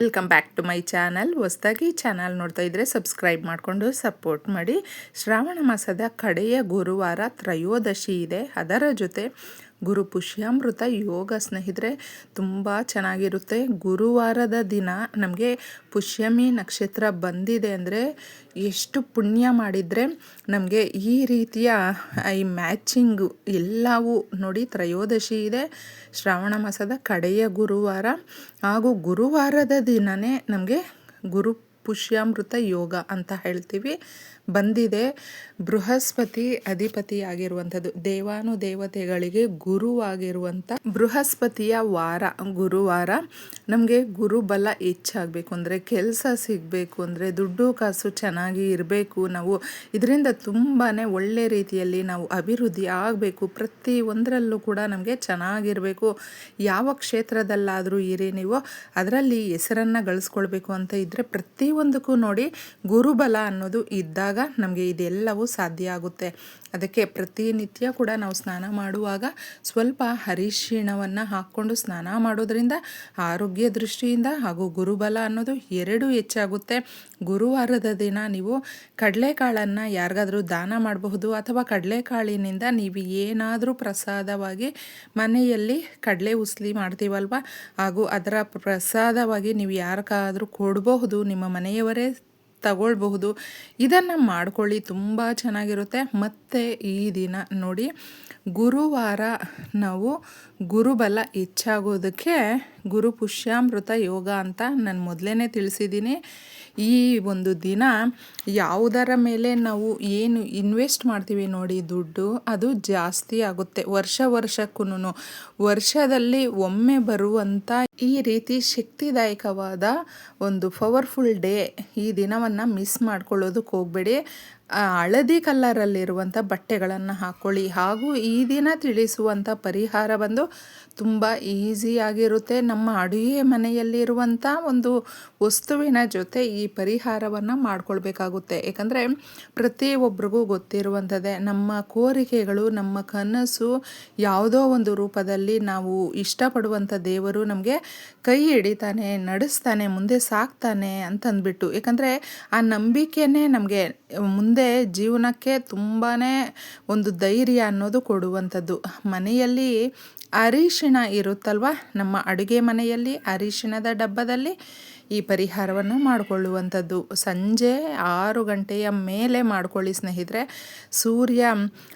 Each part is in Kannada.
Welcome back to my channel ಹೊಸದಾಗಿ ಚಾನಲ್ ನೋಡ್ತಾ ಇದ್ದರೆ ಸಬ್ಸ್ಕ್ರೈಬ್ ಮಾಡಿಕೊಂಡು ಸಪೋರ್ಟ್ ಮಾಡಿ. ಶ್ರಾವಣ ಮಾಸದ ಕಡೆಯ ಗುರುವಾರ ತ್ರಯೋದಶಿ ಇದೆ. ಅದರ ಜೊತೆ ಗುರು ಪುಷ್ಯಾಮೃತ ಯೋಗ ಸ್ನೇಹಿತರೆ, ತುಂಬ ಚೆನ್ನಾಗಿರುತ್ತೆ. ಗುರುವಾರದ ದಿನ ನಮಗೆ ಪುಷ್ಯಮಿ ನಕ್ಷತ್ರ ಬಂದಿದೆ ಅಂದರೆ ಎಷ್ಟು ಪುಣ್ಯ ಮಾಡಿದರೆ ನಮಗೆ ಈ ರೀತಿಯ, ಈ ಮ್ಯಾಚಿಂಗು ಎಲ್ಲವೂ ನೋಡಿ ತ್ರಯೋದಶಿ ಇದೆ. ಶ್ರಾವಣ ಮಾಸದ ಕಡೆಯ ಗುರುವಾರ. ಹಾಗೂ ಗುರುವಾರದ ದಿನವೇ ನಮಗೆ ಗುರು ಪುಷ್ಯಾಮೃತ ಯೋಗ ಅಂತ ಹೇಳ್ತೀವಿ. ಬಂದಿದೆ. ಬೃಹಸ್ಪತಿ ಅಧಿಪತಿಯಾಗಿರುವಂಥದ್ದು. ದೇವಾನು ದೇವತೆಗಳಿಗೆ ಗುರುವಾಗಿರುವಂಥ ಬೃಹಸ್ಪತಿಯ ವಾರ, ಗುರುವಾರ. ನಮಗೆ ಗುರುಬಲ ಹೆಚ್ಚಾಗಬೇಕು ಅಂದರೆ ಕೆಲಸ ಸಿಗಬೇಕು ಅಂದರೆ ದುಡ್ಡು ಕಾಸು ಚೆನ್ನಾಗಿ ಇರಬೇಕು. ನಾವು ಇದರಿಂದ ತುಂಬಾ ಒಳ್ಳೆ ರೀತಿಯಲ್ಲಿ ನಾವು ಅಭಿವೃದ್ಧಿ ಆಗಬೇಕು. ಪ್ರತಿ ಒಂದರಲ್ಲೂ ಕೂಡ ನಮಗೆ ಚೆನ್ನಾಗಿರಬೇಕು. ಯಾವ ಕ್ಷೇತ್ರದಲ್ಲಾದರೂ ಇರಿ ನೀವು. ಅದರಲ್ಲಿ ಹೆಸರನ್ನು ಗಳಿಸ್ಕೊಳ್ಬೇಕು ಅಂತ ಇದ್ದರೆ ಪ್ರತಿಯೊಂದಕ್ಕೂ ನೋಡಿ ಗುರುಬಲ ಅನ್ನೋದು ಇದ್ದಾಗ ನಮಗೆ ಇದೆಲ್ಲವೂ ಸಾಧ್ಯ ಆಗುತ್ತೆ. ಅದಕ್ಕೆ ಪ್ರತಿನಿತ್ಯ ಕೂಡ ನಾವು ಸ್ನಾನ ಮಾಡುವಾಗ ಸ್ವಲ್ಪ ಅರಿಶಿಣವನ್ನು ಹಾಕ್ಕೊಂಡು ಸ್ನಾನ ಮಾಡೋದ್ರಿಂದ ಆರೋಗ್ಯ ದೃಷ್ಟಿಯಿಂದ ಹಾಗೂ ಗುರುಬಲ ಅನ್ನೋದು ಎರಡೂ ಹೆಚ್ಚಾಗುತ್ತೆ. ಗುರುವಾರದ ದಿನ ನೀವು ಕಡಲೆಕಾಳನ್ನು ಯಾರಿಗಾದರೂ ದಾನ ಮಾಡಬಹುದು ಅಥವಾ ಕಡಲೆಕಾಳಿನಿಂದ ನೀವು ಏನಾದರೂ ಪ್ರಸಾದವಾಗಿ ಮನೆಯಲ್ಲಿ ಕಡಲೆ ಉಸ್ಲಿ ಮಾಡ್ತೀವಲ್ವ? ಹಾಗೂ ಅದರ ಪ್ರಸಾದವಾಗಿ ನೀವು ಯಾರಿಗಾದರೂ ಕೊಡಬಹುದು ನಿಮ್ಮ ಮನೆಯವರೇ ತಗೊಳ್ಬಹುದು. ಇದನ್ನು ಮಾಡ್ಕೊಳ್ಳಿ, ತುಂಬ ಚೆನ್ನಾಗಿರುತ್ತೆ. ಮತ್ತು ಈ ದಿನ ನೋಡಿ, ಗುರುವಾರ ನಾವು ಗುರುಬಲ ಹೆಚ್ಚಾಗೋದಕ್ಕೆ ಗುರು ಪುಷ್ಯಾಮೃತ ಯೋಗ ಅಂತ ನಾನು ಮೊದಲೇ ತಿಳಿಸಿದ್ದೀನಿ ಈ ಒಂದು ದಿನ ಯಾವುದರ ಮೇಲೆ ನಾವು ಏನು ಇನ್ವೆಸ್ಟ್ ಮಾಡ್ತೀವಿ ನೋಡಿ ದುಡ್ಡು, ಅದು ಜಾಸ್ತಿ ಆಗುತ್ತೆ. ವರ್ಷ ವರ್ಷಕ್ಕೂ ವರ್ಷದಲ್ಲಿ ಒಮ್ಮೆ ಬರುವಂಥ ಈ ರೀತಿ ಶಕ್ತಿದಾಯಕವಾದ ಒಂದು ಪವರ್ಫುಲ್ ಡೇ ಈ ದಿನವನ್ನು ಮಿಸ್ ಮಾಡ್ಕೊಳ್ಳೋದಕ್ಕೆ ಹೋಗಬೇಡಿ. ಹಳದಿ ಕಲ್ಲರಲ್ಲಿರುವಂಥ ಬಟ್ಟೆಗಳನ್ನು ಹಾಕ್ಕೊಳ್ಳಿ ಹಾಗೂ ಈ ದಿನ ತಿಳಿಸುವಂಥ ಪರಿಹಾರ ಬಂದು ತುಂಬ ಈಸಿಯಾಗಿರುತ್ತೆ ನಮ್ಮ ಅಡುಗೆ ಮನೆಯಲ್ಲಿರುವಂಥ ಒಂದು ವಸ್ತುವಿನ ಜೊತೆ ಈ ಪರಿಹಾರವನ್ನು ಮಾಡ್ಕೊಳ್ಬೇಕಾಗುತ್ತೆ. ಏಕೆಂದರೆ ಪ್ರತಿಯೊಬ್ಬರಿಗೂ ಗೊತ್ತಿರುವಂಥದ್ದೇ ನಮ್ಮ ಕೋರಿಕೆಗಳು, ನಮ್ಮ ಕನಸು ಯಾವುದೋ ಒಂದು ರೂಪದಲ್ಲಿ ನಾವು ಇಷ್ಟಪಡುವಂಥ ದೇವರು ನಮಗೆ ಕೈ ಹಿಡಿತಾನೆ, ನಡೆಸ್ತಾನೆ, ಮುಂದೆ ಸಾಕ್ತಾನೆ ಅಂತಂದ್ಬಿಟ್ಟು. ಯಾಕಂದರೆ ಆ ನಂಬಿಕೆನೇ ನಮಗೆ ಮುಂದೆ ಜೀವನಕ್ಕೆ ತುಂಬಾ ಒಂದು ಧೈರ್ಯ ಅನ್ನೋದು ಕೊಡುವಂಥದ್ದು. ಮನೆಯಲ್ಲಿ ಅರಿಶಿಣ ಇರುತ್ತಲ್ವ? ನಮ್ಮ ಅಡುಗೆ ಮನೆಯಲ್ಲಿ ಅರಿಶಿಣದ ಡಬ್ಬದಲ್ಲಿ ಈ ಪರಿಹಾರವನ್ನು ಮಾಡಿಕೊಳ್ಳುವಂಥದ್ದು. ಸಂಜೆ ಆರು ಗಂಟೆಯ ಮೇಲೆ ಮಾಡ್ಕೊಳ್ಳಿ ಸ್ನೇಹಿತರೆ. ಸೂರ್ಯ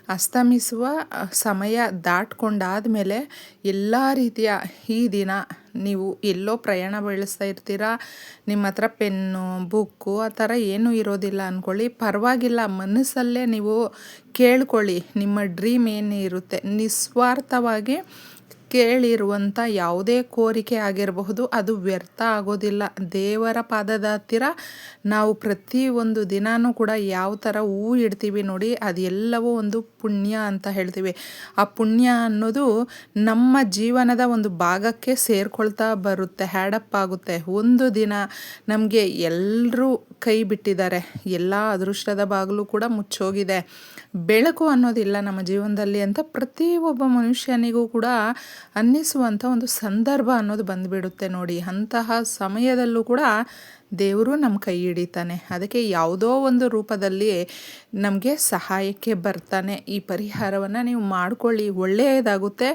ಅಸ್ತಮಿಸುವ ಸಮಯ ದಾಟ್ಕೊಂಡಾದ ಮೇಲೆ ಎಲ್ಲ ರೀತಿಯ ಈ ದಿನ ನೀವು ಎಲ್ಲೋ ಪ್ರಯಾಣ ಬೆಳೆಸ್ತಾ ಇರ್ತೀರಾ? ನಿಮ್ಮ ಹತ್ರ ಪೆನ್ನು, ಬುಕ್ಕು ಆ ಥರ ಏನೂ ಇರೋದಿಲ್ಲ ಅಂದ್ಕೊಳ್ಳಿ. ಪರವಾಗಿಲ್ಲ, ಮನಸ್ಸಲ್ಲೇ ನೀವು ಕೇಳ್ಕೊಳ್ಳಿ ನಿಮ್ಮ ಡ್ರೀಮ್ ಏನು ಇರುತ್ತೆ. ನಿಸ್ವಾರ್ಥವಾಗಿ ಕೇಳಿರುವಂಥ ಯಾವುದೇ ಕೋರಿಕೆ ಆಗಿರಬಹುದು, ಅದು ವ್ಯರ್ಥ ಆಗೋದಿಲ್ಲ. ದೇವರ ಪಾದದ ಹತ್ತಿರ ನಾವು ಒಂದು ದಿನಾನೂ ಕೂಡ ಯಾವ ಥರ ಹೂ ಇಡ್ತೀವಿ ನೋಡಿ, ಅದೆಲ್ಲವೂ ಒಂದು ಪುಣ್ಯ ಅಂತ ಹೇಳ್ತೀವಿ. ಆ ಪುಣ್ಯ ಅನ್ನೋದು ನಮ್ಮ ಜೀವನದ ಒಂದು ಭಾಗಕ್ಕೆ ಸೇರ್ಕೊಳ್ತಾ ಬರುತ್ತೆ ಹ್ಯಾಡಪ್ ಆಗುತ್ತೆ. ಒಂದು ದಿನ ನಮಗೆ ಎಲ್ಲರೂ ಕೈ ಬಿಟ್ಟಿದ್ದಾರೆ, ಎಲ್ಲ ಅದೃಷ್ಟದ ಬಾಗಿಲು ಕೂಡ ಮುಚ್ಚೋಗಿದೆ. ಬೆಳಕು ಅನ್ನೋದಿಲ್ಲ ನಮ್ಮ ಜೀವನದಲ್ಲಿ ಅಂತ ಪ್ರತಿಯೊಬ್ಬ ಮನುಷ್ಯನಿಗೂ ಕೂಡ ಅನ್ನಿಸುವಂಥ ಒಂದು ಸಂದರ್ಭ ಅನ್ನೋದು ಬಂದುಬಿಡುತ್ತೆ ನೋಡಿ. ಅಂತಹ ಸಮಯದಲ್ಲೂ ಕೂಡ ದೇವರು ನಮ್ಮ ಕೈ ಹಿಡಿತಾನೆ. ಅದಕ್ಕೆ ಯಾವುದೋ ಒಂದು ರೂಪದಲ್ಲಿ ನಮಗೆ ಸಹಾಯಕ್ಕೆ ಬರ್ತಾನೆ. ಈ ಪರಿಹಾರವನ್ನು ನೀವು ಮಾಡ್ಕೊಳ್ಳಿ. ಒಳ್ಳೆಯದಾಗುತ್ತೆ.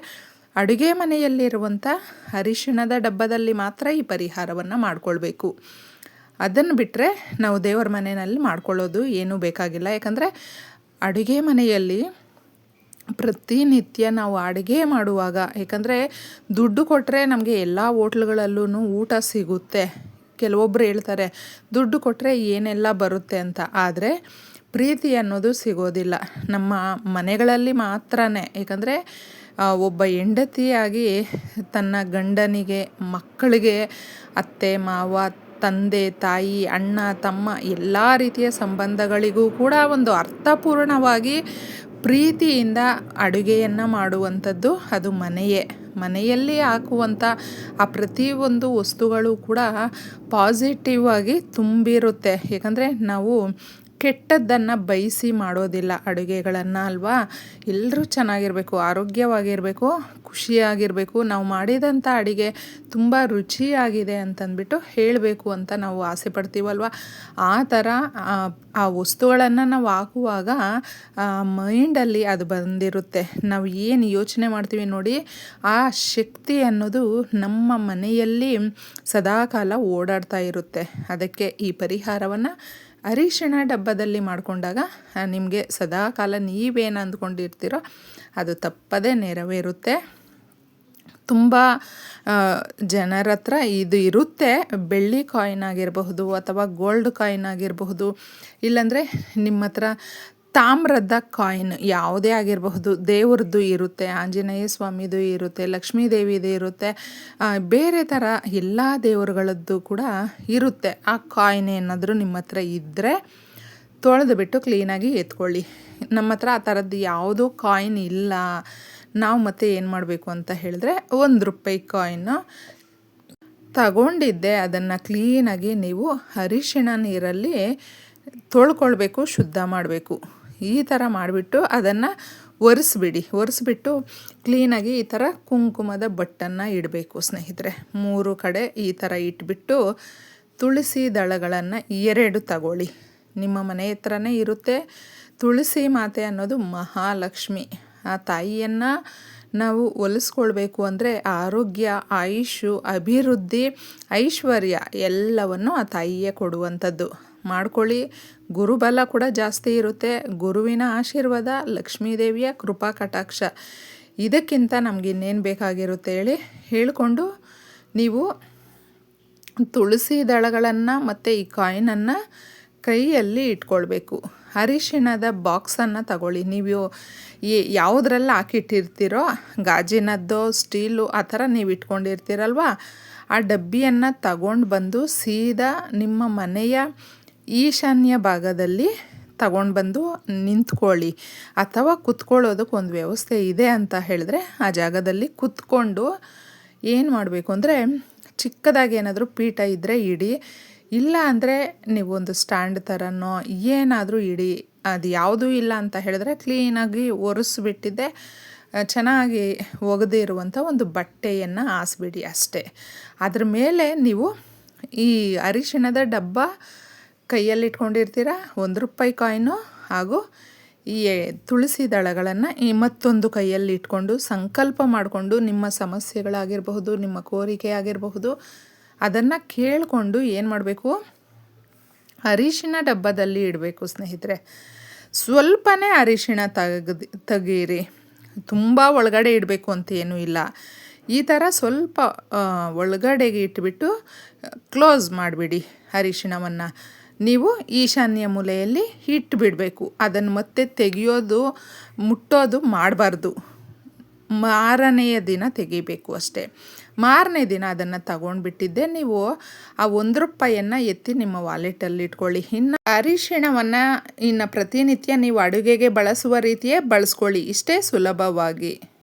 ಅಡುಗೆ ಮನೆಯಲ್ಲಿರುವಂಥ ಅರಿಶಿಣದ ಡಬ್ಬದಲ್ಲಿ ಮಾತ್ರ ಈ ಪರಿಹಾರವನ್ನು ಮಾಡಿಕೊಳ್ಬೇಕು. ಅದನ್ನು ಬಿಟ್ಟರೆ ನಾವು ದೇವರ ಮನೆಯಲ್ಲಿ ಮಾಡ್ಕೊಳ್ಳೋದು ಏನೂ ಬೇಕಾಗಿಲ್ಲ. ಯಾಕಂದರೆ ಅಡುಗೆ ಮನೆಯಲ್ಲಿ ಪ್ರತಿನಿತ್ಯ ನಾವು ಅಡುಗೆ ಮಾಡುವಾಗ, ಏಕೆಂದರೆ ದುಡ್ಡು ಕೊಟ್ಟರೆ ನಮಗೆ ಎಲ್ಲ ಹೋಟ್ಲ್ಗಳಲ್ಲೂ ಊಟ ಸಿಗುತ್ತೆ. ಕೆಲವೊಬ್ಬರು ಹೇಳ್ತಾರೆ, ದುಡ್ಡು ಕೊಟ್ಟರೆ ಏನೆಲ್ಲ ಬರುತ್ತೆ ಅಂತ. ಆದರೆ ಪ್ರೀತಿ ಅನ್ನೋದು ಸಿಗೋದಿಲ್ಲ. ನಮ್ಮ ಮನೆಗಳಲ್ಲಿ ಮಾತ್ರನೇ. ಏಕೆಂದರೆ ಒಬ್ಬ ಹೆಂಡತಿಯಾಗಿ ತನ್ನ ಗಂಡನಿಗೆ, ಮಕ್ಕಳಿಗೆ, ಅತ್ತೆ, ಮಾವ, ತಂದೆ, ತಾಯಿ, ಅಣ್ಣ, ತಮ್ಮ ಎಲ್ಲ ರೀತಿಯ ಸಂಬಂಧಗಳಿಗೂ ಕೂಡ ಒಂದು ಅರ್ಥಪೂರ್ಣವಾಗಿ ಪ್ರೀತಿಯಿಂದ ಅಡುಗೆಯನ್ನು ಮಾಡುವಂಥದ್ದು ಅದು ಮನೆಯೇ. ಮನೆಯಲ್ಲಿ ಹಾಕುವಂಥ ಆ ಪ್ರತಿಯೊಂದು ವಸ್ತುಗಳು ಕೂಡ ಪಾಸಿಟಿವ್ ಆಗಿ ತುಂಬಿರುತ್ತೆ. ಏಕೆಂದರೆ ನಾವು ಕೆಟ್ಟದ್ದನ್ನು ಬಯಸಿ ಮಾಡೋದಿಲ್ಲ ಅಡುಗೆಗಳನ್ನು ಅಲ್ವಾ? ಎಲ್ಲರೂ ಚೆನ್ನಾಗಿರಬೇಕು, ಆರೋಗ್ಯವಾಗಿರಬೇಕು, ಖುಷಿಯಾಗಿರಬೇಕು. ನಾವು ಮಾಡಿದಂಥ ಅಡುಗೆ ತುಂಬ ರುಚಿಯಾಗಿದೆ ಅಂತಂದ್ಬಿಟ್ಟು ಹೇಳಬೇಕು ಅಂತ ನಾವು ಆಸೆ ಪಡ್ತೀವಲ್ವ? ಆ ಥರ, ಆ ವಸ್ತುಗಳನ್ನು ನಾವು ಹಾಕುವಾಗ ಮೈಂಡಲ್ಲಿ ಅದು ಬಂದಿರುತ್ತೆ. ನಾವು ಏನು ಯೋಚನೆ ಮಾಡ್ತೀವಿ ನೋಡಿ, ಆ ಶಕ್ತಿ ಅನ್ನೋದು ನಮ್ಮ ಮನೆಯಲ್ಲಿ ಸದಾಕಾಲ ಓಡಾಡ್ತಾ ಇರುತ್ತೆ. ಅದಕ್ಕೆ ಈ ಪರಿಹಾರವನ್ನು ಅರಿಶಿಣ ಡಬ್ಬದಲ್ಲಿ ಮಾಡಿಕೊಂಡಾಗ ನಿಮಗೆ ಸದಾ ಕಾಲ ನೀವೇನು ಅಂದ್ಕೊಂಡಿರ್ತೀರೋ ಅದು ತಪ್ಪದೇ ನೆರವೇರುತ್ತೆ. ತುಂಬ ಜನರ ಹತ್ರ ಇದು ಇರುತ್ತೆ. ಬೆಳ್ಳಿ ಕಾಯಿನ್ ಆಗಿರಬಹುದು ಅಥವಾ ಗೋಲ್ಡ್ ಕಾಯಿನ್ ಆಗಿರಬಹುದು. ಇಲ್ಲಾಂದರೆ ನಿಮ್ಮ ಹತ್ರ ತಾಮ್ರದ ಕಾಯಿನ್ ಯಾವುದೇ ಆಗಿರಬಹುದು, ದೇವ್ರದ್ದು ಇರುತ್ತೆ, ಆಂಜನೇಯ ಸ್ವಾಮಿದು ಇರುತ್ತೆ ಲಕ್ಷ್ಮೀ ದೇವಿದು ಇರುತ್ತೆ ಬೇರೆ ಥರ ಎಲ್ಲ ದೇವರುಗಳದ್ದು ಕೂಡ ಇರುತ್ತೆ. ಆ ಕಾಯಿನ್ ಏನಾದರೂ ನಿಮ್ಮ ಹತ್ರ ಇದ್ದರೆ ತೊಳೆದು ಬಿಟ್ಟು ಕ್ಲೀನಾಗಿ ಎತ್ಕೊಳ್ಳಿ. ನಮ್ಮ ಹತ್ರ ಆ ಥರದ್ದು ಯಾವುದೂ ಕಾಯಿನ್ ಇಲ್ಲ. ನಾವು ಮತ್ತೆ ಏನು ಮಾಡಬೇಕು ಅಂತ ಹೇಳಿದ್ರೆ ಒಂದು ರೂಪಾಯಿ ಕಾಯಿನ್ನು ತಗೊಂಡಿದ್ದೆ. ಅದನ್ನು ಕ್ಲೀನಾಗಿ ನೀವು ಅರಿಶಿಣ ನೀರಲ್ಲಿ ತೊಳ್ಕೊಳ್ಬೇಕು, ಶುದ್ಧ ಮಾಡಬೇಕು. ಈ ಥರ ಮಾಡಿಬಿಟ್ಟು ಅದನ್ನು ಒರೆಸ್ಬಿಡಿ. ಒರೆಸ್ಬಿಟ್ಟು ಕ್ಲೀನಾಗಿ ಈ ಥರ ಕುಂಕುಮದ ಬಟ್ಟನ್ನು ಇಡಬೇಕು ಸ್ನೇಹಿತರೆ. ಮೂರು ಕಡೆ ಈ ಥರ ಇಟ್ಬಿಟ್ಟು ತುಳಸಿ ದಳಗಳನ್ನು ಎರಡು ತಗೊಳ್ಳಿ. ನಿಮ್ಮ ಮನೆ ಹತ್ರನೇ ಇರುತ್ತೆ. ತುಳಸಿ ಮಾತೆ ಅನ್ನೋದು ಮಹಾಲಕ್ಷ್ಮಿ. ಆ ತಾಯಿಯನ್ನು ನಾವು ಒಲಿಸ್ಕೊಳ್ಬೇಕು ಅಂದರೆ ಆರೋಗ್ಯ, ಆಯುಷು, ಅಭಿವೃದ್ಧಿ, ಐಶ್ವರ್ಯ ಎಲ್ಲವನ್ನು ಆ ತಾಯಿಯೇ ಕೊಡುವಂಥದ್ದು. ಮಾಡ್ಕೊಳ್ಳಿ. ಗುರುಬಲ ಕೂಡ ಜಾಸ್ತಿ ಇರುತ್ತೆ. ಗುರುವಿನ ಆಶೀರ್ವಾದ, ಲಕ್ಷ್ಮೀದೇವಿಯ ಕೃಪಾ ಕಟಾಕ್ಷ. ಇದಕ್ಕಿಂತ ನಮ್ಗೆ ಇನ್ನೇನು ಬೇಕಾಗಿರುತ್ತೆ ಹೇಳಿ ಹೇಳಿಕೊಂಡು ನೀವು ತುಳಸಿ ದಳಗಳನ್ನು ಮತ್ತು ಈ ಕಾಯಿನನ್ನು ಕೈಯಲ್ಲಿ ಇಟ್ಕೊಳ್ಬೇಕು. ಅರಿಶಿಣದ ಬಾಕ್ಸನ್ನು ತಗೊಳ್ಳಿ. ನೀವು ಯಾವುದ್ರಲ್ಲಿ ಹಾಕಿಟ್ಟಿರ್ತೀರೋ, ಗಾಜಿನದ್ದು, ಸ್ಟೀಲು ಆ ಥರ ನೀವು ಇಟ್ಕೊಂಡಿರ್ತೀರಲ್ವ? ಆ ಡಬ್ಬಿಯನ್ನು ತಗೊಂಡು ಬಂದು ಸೀದಾ ನಿಮ್ಮ ಮನೆಯ ಈಶಾನ್ಯ ಭಾಗದಲ್ಲಿ ತಗೊಂಡು ಬಂದು ನಿಂತ್ಕೊಳ್ಳಿ ಅಥವಾ ಕುತ್ಕೊಳ್ಳೋದಕ್ಕೆ ಒಂದು ವ್ಯವಸ್ಥೆ ಇದೆ ಅಂತ ಹೇಳಿದ್ರೆ ಆ ಜಾಗದಲ್ಲಿ ಕುತ್ಕೊಂಡು ಏನು ಮಾಡಬೇಕು ಅಂದರೆ ಚಿಕ್ಕದಾಗಿ ಏನಾದರೂ ಪೀಠ ಇದ್ದರೆ ಇಡಿ. ಇಲ್ಲ ಅಂದರೆ ನೀವು ಒಂದು ಸ್ಟ್ಯಾಂಡ್ ಥರನೋ ಏನಾದರೂ ಇಡಿ. ಅದು ಯಾವುದೂ ಇಲ್ಲ ಅಂತ ಹೇಳಿದ್ರೆ ಕ್ಲೀನಾಗಿ ಒರೆಸ್ಬಿಟ್ಟಿದ್ದೆ. ಚೆನ್ನಾಗಿ ಒಗೆದಿರುವಂಥ ಒಂದು ಬಟ್ಟೆಯನ್ನು ಹಾಸ್ಬಿಡಿ ಅಷ್ಟೇ. ಅದ್ರ ಮೇಲೆ ನೀವು ಈ ಅರಿಶಿಣದ ಡಬ್ಬ ಕೈಯಲ್ಲಿ ಇಟ್ಕೊಂಡಿರ್ತೀರ ಒಂದು ರೂಪಾಯಿ ಕಾಯಿನು ಹಾಗೂ ಈ ತುಳಸಿ ದಳಗಳನ್ನು ಈ ಮತ್ತೊಂದು ಕೈಯಲ್ಲಿ ಇಟ್ಕೊಂಡು ಸಂಕಲ್ಪ ಮಾಡಿಕೊಂಡು ನಿಮ್ಮ ಸಮಸ್ಯೆಗಳಾಗಿರಬಹುದು, ನಿಮ್ಮ ಕೋರಿಕೆ ಆಗಿರಬಹುದು, ಅದನ್ನು ಕೇಳಿಕೊಂಡು ಏನು ಮಾಡಬೇಕು? ಅರಿಶಿನ ಡಬ್ಬದಲ್ಲಿ ಇಡಬೇಕು ಸ್ನೇಹಿತರೆ. ಸ್ವಲ್ಪನೇ ಅರಿಶಿಣ ತೆಗ್ದು, ತೆಗೀರಿ. ತುಂಬ ಒಳಗಡೆ ಇಡಬೇಕು ಅಂತ ಏನೂ ಇಲ್ಲ. ಈ ಥರ ಸ್ವಲ್ಪ ಒಳಗಡೆಗೆ ಇಟ್ಬಿಟ್ಟು ಕ್ಲೋಸ್ ಮಾಡಿಬಿಡಿ ಅರಿಶಿಣವನ್ನು. ನೀವು ಈಶಾನ್ಯ ಮೂಲೆಯಲ್ಲಿ ಹಿಟ್ಟು ಬಿಡಬೇಕು ಅದನ್ನು ಮತ್ತೆ ತೆಗೆಯೋದು, ಮುಟ್ಟೋದು ಮಾಡಬಾರ್ದು. ಮಾರನೆಯ ದಿನ ತೆಗಿಬೇಕು ಅಷ್ಟೇ. ಮಾರನೇ ದಿನ ಅದನ್ನು ತಗೊಂಡ್ಬಿಟ್ಟಿದ್ದೆ. ನೀವು ಆ ಒಂದು ರೂಪಾಯಿಯನ್ನು ಎತ್ತಿ ನಿಮ್ಮ ವಾಲೆಟಲ್ಲಿ ಇಟ್ಕೊಳ್ಳಿ. ಇನ್ನು ಅರಿಶಿಣವನ್ನು ಇನ್ನು ಪ್ರತಿನಿತ್ಯ ನೀವು ಅಡುಗೆಗೆ ಬಳಸುವ ರೀತಿಯೇ ಬಳಸ್ಕೊಳ್ಳಿ. ಇಷ್ಟೇ ಸುಲಭವಾಗಿ.